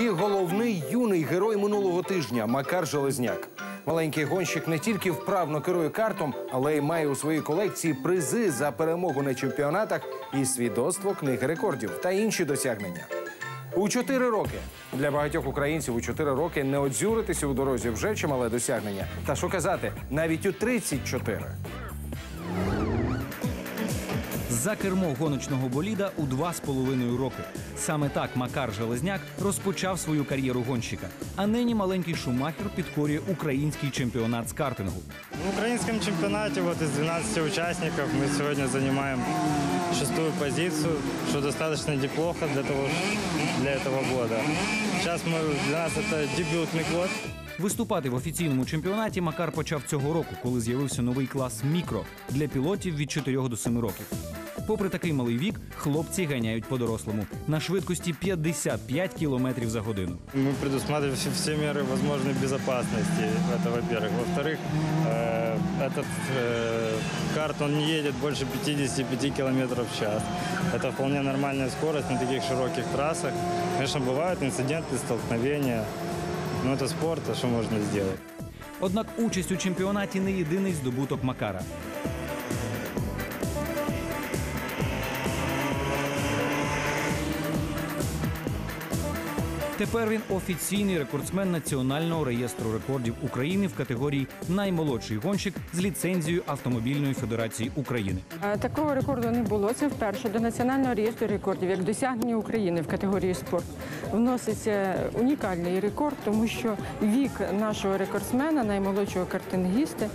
І головний юний герой минулого тижня Макар Железняк. Маленький гонщик не тільки вправно керує картом, але й має у своїй колекції призи за перемогу на чемпіонатах і свідоцтво книги рекордів та інші досягнення. У чотири роки для багатьох українців у чотири роки не одзюритися у дорозі вже чимале досягнення. Та що казати, навіть у 34 За кермо гоночного боліда у два з половиною роки. Саме так Макар Железняк розпочав свою кар'єру гонщика. А нині маленький Шумахер підкорює український чемпіонат з картингу. В украинском чемпионате вот из 12 участников мы сегодня занимаем шестую позицию, что достаточно неплохо для, того, для этого года. Сейчас мы, для нас это дебютный год. Виступати в офіційному чемпіонаті Макар почав цього року, коли з'явився новий клас мікро для пілотів від 4 до 7 років. Попри такий малий вік, хлопці ганяють по-дорослому на швидкості 55 кілометрів за годину. Мы предусматриваем все, все меры возможной безопасности, это во-первых. Во-вторых, э, этот э, карт, он не едет больше 55 километров в час. Это вполне нормальная скорость на таких широких трассах. Конечно, бывают инциденты, столкновения, но это спорт, а что можно сделать? Однак участь у чемпіонаті не єдиний здобуток Макара. Тепер він офіційний рекордсмен Національного реєстру рекордів України в категорії наймолодший гонщик з ліцензією Автомобільної Федерації України. Такого рекорду не було. Це вперше до національного реєстру рекордів, як досягнення України в категорії спорт, вноситься унікальний рекорд, тому що вік нашого рекордсмена, наймолодшого картингіста,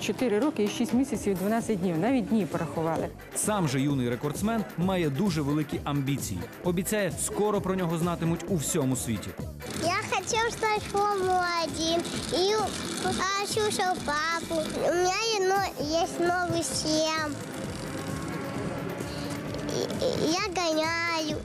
4 роки і 6 місяців і 12 днів. Навіть дні порахували. Сам же юний рекордсмен має дуже великі амбіції. Обіцяє, скоро про нього знатимуть у всьому світі. Я хотел стать Формулу-1 и слушал папу. У меня е- но- есть новый шлем. И- и Я гоняю.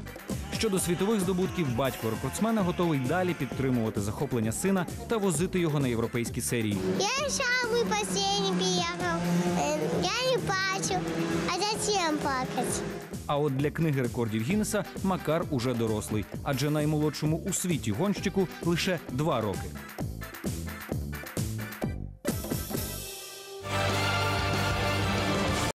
Щодо світових здобутків, батько рекордсмена готовий далі підтримувати захоплення сина та возити його на європейські серії. Я самый последний приехал. Э, Я не плачу. А зачем плакати? А от для книги рекордів Гіннеса Макар уже дорослий, адже наймолодшому у світі гонщику лише два роки.